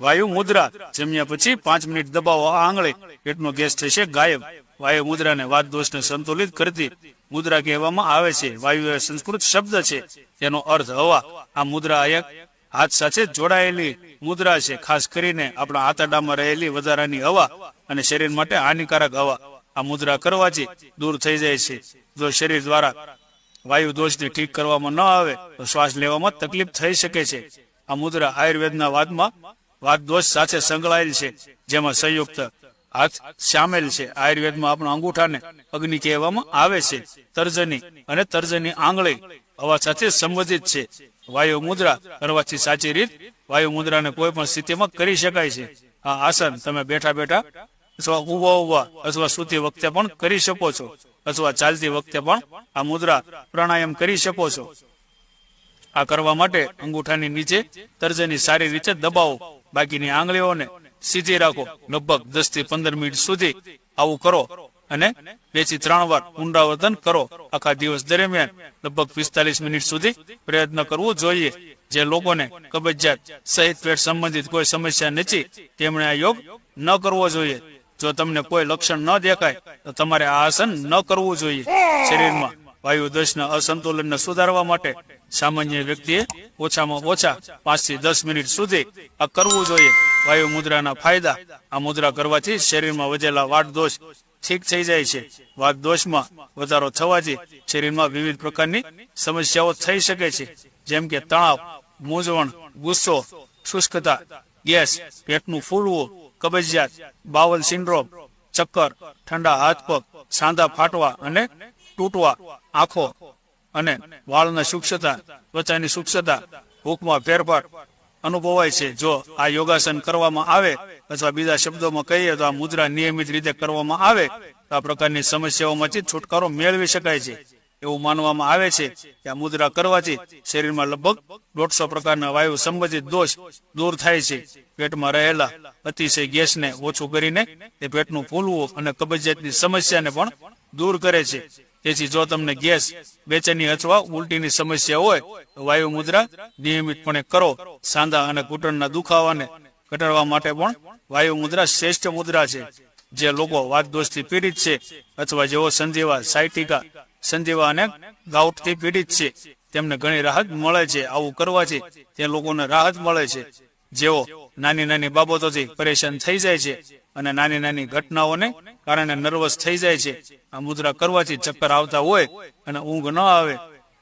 વાયુ મુદ્રા. જમ્યા પછી પાંચ મિનિટ દબાવો આ આંગળે. પેટનો ગેસ થશે ગાયબ. વાયુ મુદ્રાને વાત દોષને સંતુલિત કરતી મુદ્રા કહેવામાં આવે છે. વાયુ એ સંસ્કૃત શબ્દ છે. તેનો અર્થ હવા. આ મુદ્રા એક હાથ સાથે જોડાયેલી મુદ્રા છે. ખાસ કરીને આપણા આંતરડામાં રહેલી વધારાની હવા અને શરીર માટે હાનિકારક હવા. આ મુદ્રા કરવાથી દૂર થઈ જાય છે. જો શરીર દ્વારા વાયુ દોષને ઠીક કરવામાં ન આવે, તો શ્વાસ લેવામાં તકલીફ થઈ શકે છે. આ મુદ્રા આયુર્વેદના વાદમાં વાત દોષ સાથે સંકળાયેલ છે, જેમાં સંયુક્ત હાથ સામેલ છે. આયુર્વેદમાં આપણા અંગૂઠાને અગ્નિ કહેવામાં આવે છે. તર્જની અને તર્જની આંગળી હવા સાથે સંબંધિત છે. વાયુ મુદ્રા કરવાથી સાચી રીત, વાયુ મુદ્રાને કોઈ પણ સ્થિતિમાં કરી શકાય છે. આ આસન તમે બેઠા બેઠા અથવા ઊભા ઊભા અથવા સૂતી વખતે પણ કરી શકો છો. અથવા ચાલતી વખતે પણ આ મુદ્રા પ્રાણાયામ કરી શકો છો. આ કરવા માટે અંગૂઠાની નીચે તર્જની સારી રીતે દબાવો. બાકીની આંગળીઓને સીધી રાખો. લગભગ દસથી પંદર મિનિટ સુધી આવું કરો અને બેથી ત્રણ વાર પુનરાવર્તન કરો. આખા દિવસ દરમિયાન લગભગ પિસ્તાલીસ મિનિટ સુધી પ્રયત્ન કરવો જોઈએ. જે લોકોને કબજિયાત, સહિત પેટ સંબંધિત કોઈ સમસ્યા નથી, તેમણે આ યોગ ન કરવો જોઈએ. જો તમને કોઈ લક્ષણ ન દેખાય, તો તમારે આ આસન ન કરવું જોઈએ. શરીરમાં વાયુ દશના અસંતુલનને સુધારવા માટે સામાન્ય વ્યક્તિએ ઓછામાં ઓછા પાંચથી દસ મિનિટ સુધી આ કરવું જોઈએ. વાયુ મુદ્રાના ફાયદા આ મુદ્રા કરવાથી શરીરમાં વધેલા વાટ દોષ ઠીક થઈ જાય છે. વાત દોષમાં વધારો થવાથી શરીરમાં વિવિધ પ્રકારની સમસ્યાઓ થઈ શકે છે. જેમ કે તણાવ, મૂંઝવણ, ગુસ્સો, શુષ્કતા, ગેસ, પેટનું ફૂલવું, કબજિયાત, બાવલ સિન્ડ્રોમ, ચક્કર, ઠંડા હાથ પગ, સાંધા ફાટવા અને તૂટવા આંખો અને વાળના સૂક્ષ્મતા, ત્વચાની સૂક્ષ્મતા, ભૂખમાં ફેરફાર અનુભવાય છે. જો આ યોગાસન કરવામાં આવે અથવા બીજા શબ્દોમાં કહીએ તો આ મુદ્રા નિયમિત રીતે કરવામાં આવે તો આ પ્રકારની સમસ્યાઓમાંથી છુટકારો મેળવી શકાય છે. એવું માનવામાં આવે છે કે આ મુદ્રા કરવાથી શરીરમાં લગભગ દોઢસો પ્રકારના વાયુ સંબંધિત દોષ દૂર થાય છે. પેટમાં રહેલા અતિશય ગેસને ઓછું કરીને તે પેટનું ફૂલવું અને કબજિયાતની સમસ્યાને પણ દૂર કરે છે. તેથી જો તમને ગેસ બેચેની અથવા ઉલટીની સમસ્યા હોય, તો વાયુ મુદ્રા નિયમિતપણે કરો. સાંધા અને ઘૂંટણના દુખાવાને ઘટાડવા માટે પણ વાયુ મુદ્રા શ્રેષ્ઠ મુદ્રા છે. જે લોકો વાત દોષથી પીડિત છે અથવા જેઓ સંધિવા, સાયટિકા, સંધિવા અને ગાઉટથી પીડિત છે. તેમને ઘણી રાહત મળે છે, આવું કરવાથી તે લોકોને રાહત મળે છે. જેઓ નાની નાની બાબતોથી પરેશાન થઈ જાય છે. અને નાની નાની ઘટનાઓને કારણે નર્વસ થઈ જાય છે. આ મુદ્રા કરવાથી ચક્કર આવતા હોય અને ઊંઘ ન આવે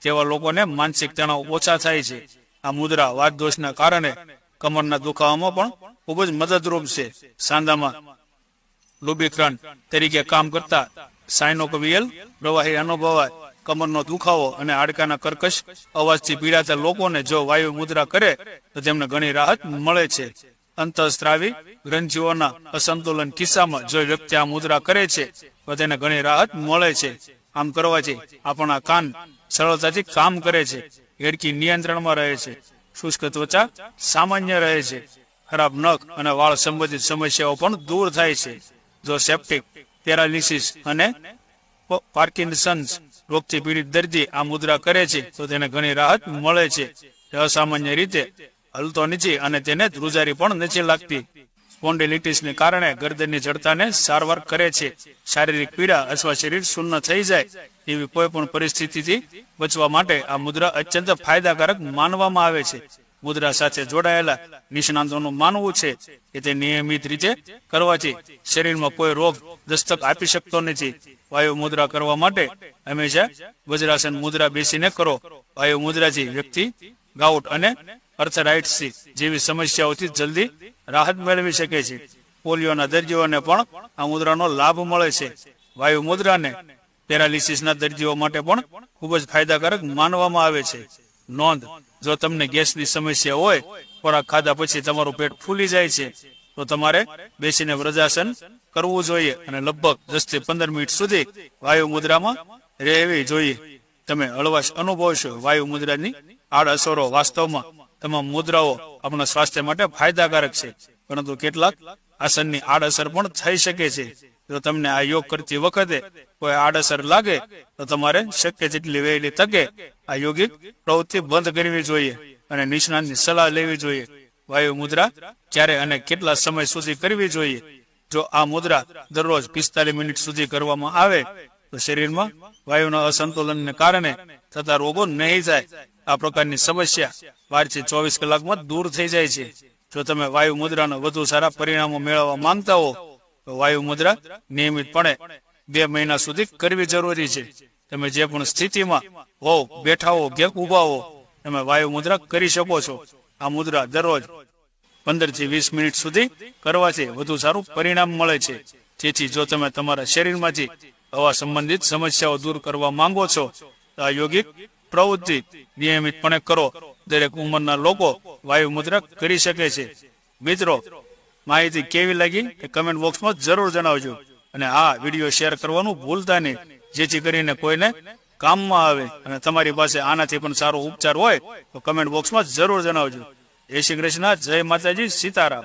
તેવા લોકોને માનસિક તણાવ ઓછા થાય છે. આ મુદ્રા વાત દોષના કારણે કમરના દુખાવામાં પણ ખૂબ જ મદદરૂપ છે. સાંધામાં લુબ્રિકન્ટ તરીકે કામ કરતા સાયનોકવિયલ પ્રવાહી અનુભવાય કમરનો દુખાવો અને હાડકાના કર્કશ અવાજથી પીડાતા લોકોને જો વાયુ મુદ્રા કરે તો તેમને ઘણી રાહત મળે છે. અંતઃસ્ત્રાવી ગ્રંથિઓના અસંતુલન કિસ્સામાં જો વ્યક્તિ આ મુદ્રા કરે છે, તો તેને ઘણી રાહત મળે છે. આમ કરવાથી આપણા કાન સરળતાથી કામ કરે છે. હેડકી નિયંત્રણમાં રહે છે. શુષ્ક ત્વચા સામાન્ય રહે છે. ખરાબ નખ અને વાળ સંબંધિત સમસ્યાઓ પણ દૂર થાય છે. જો સેપ્ટિક પેરાલિસિસ અને પાર્કિન્સન્સ રોગથી પીડિત દર્દી આ મુદ્રા કરે છે, તો તેને ઘણી રાહત મળે છે. અસામાન્ય રીતે હલતો નથી અને તેને ધ્રુજારી પણ નથી લાગતી. સ્પોન્ડિલિટિસને કારણે ગરદનની જડતાને સારવાર કરે છે. શારીરિક પીડા અથવા શરીર શૂન્ય થઈ જાય એવી કોઈ પણ પરિસ્થિતિથી બચવા માટે આ મુદ્રા અત્યંત ફાયદાકારક માનવામાં આવે છે. મુદ્રા સાથે જોડાયેલા નિષ્ણાંતોનું માનવું છે કે તે નિયમિત રીતે કરવાથી શરીરમાં કોઈ રોગ દસ્તક આપી શકતો નથી. વાયુ મુદ્રા કરવા માટે હંમેશા વજ્રાસન મુદ્રા બેસીને કરો. વાયુ મુદ્રાથી વ્યક્તિ ગાઉટ અને અર્થરાઇટ્સ જેવી સમસ્યાઓથી જલ્દી રાહત મેળવી શકે છે. પોલિયોના દર્દીઓને પણ આ મુદ્રાનો લાભ મળે છે. વાયુ મુદ્રાને પેરાલિસિસના દર્દીઓ માટે પણ ખૂબ જ ફાયદાકારક માનવામાં આવે છે. નોંધ, જો તમને ગેસની સમસ્યા હોય, ખોરાક ખાધા પછી તમારું પેટ ફૂલી જાય છે, તો તમારે બેસીને વ્રજાસન કરવું જોઈએ અને લગભગ દસથી પંદર મિનિટ સુધી વાયુ મુદ્રામાં રહેવી જોઈએ. તમે હળવાશ અનુભવશો. વાયુ મુદ્રાની આડઅસરો વાસ્તવમાં તમામ મુદ્રાઓ આપણા સ્વાસ્થ્ય માટે ફાયદાકારક છે. પરંતુ કેટલાક આસનની આડઅસર પણ થઈ શકે છે. જો તમને આ યોગ કરતી વખતે કોઈ આડઅસર લાગે, તો તમારે શક્ય જેટલી વહેલી તકે આ યોગિક પ્રવૃત્તિ બંધ કરવી જોઈએ અને નિષ્ણાંતની સલાહ લેવી જોઈએ. વાયુ મુદ્રા ક્યારે અને કેટલા સમય સુધી કરવી જોઈએ? જો આ મુદ્રા દરરોજ પિસ્તાલીસ મિનિટ સુધી કરવામાં આવે, તો શરીરમાં વાયુના અસંતુલનને કારણે થતા રોગો નહીં થાય. આ પ્રકારની સમસ્યા બારથી ચોવીસ કલાકમાં દૂર થઈ જાય છે. જો તમે વાયુ મુદ્રાના વધુ સારા પરિણામો મેળવવા માંગતા હો, તો વાયુ મુદ્રા નિયમિતપણે બે મહિના સુધી કરવી જરૂરી છે. તમે જે પણ સ્થિતિમાં હો, બેઠા હો કે ઊભા હો, તમે વાયુ મુદ્રા કરી શકો છો. આ મુદ્રા દરરોજ પંદરથી વીસ મિનિટ સુધી કરવાથી વધુ સારું પરિણામ મળે છે. તેથી જો તમે તમારા શરીરમાંથી હવા સંબંધિત સમસ્યાઓ દૂર કરવા માંગો છો, તો આ યોગિક પ્રવૃત્તિ નિયમિતપણે કરો. દરેક ઉંમરના લોકો વાયુ મુદ્રા કરી શકે છે. મિત્રો, માહિતી કેવી લાગી? એ કમેન્ટ બોક્સમાં જરૂર જણાવજો. અને આ વીડિયો શેર કરવાનું ભૂલતા નહીં. જેથી કરીને કોઈને કામમાં આવે અને તમારી પાસે આનાથી પણ સારો ઉપચાર હોય તો કમેન્ટ બોક્સમાં જરૂર જણાવજો. જય શ્રી કૃષ્ણ, જય માતાજી, સીતારામ.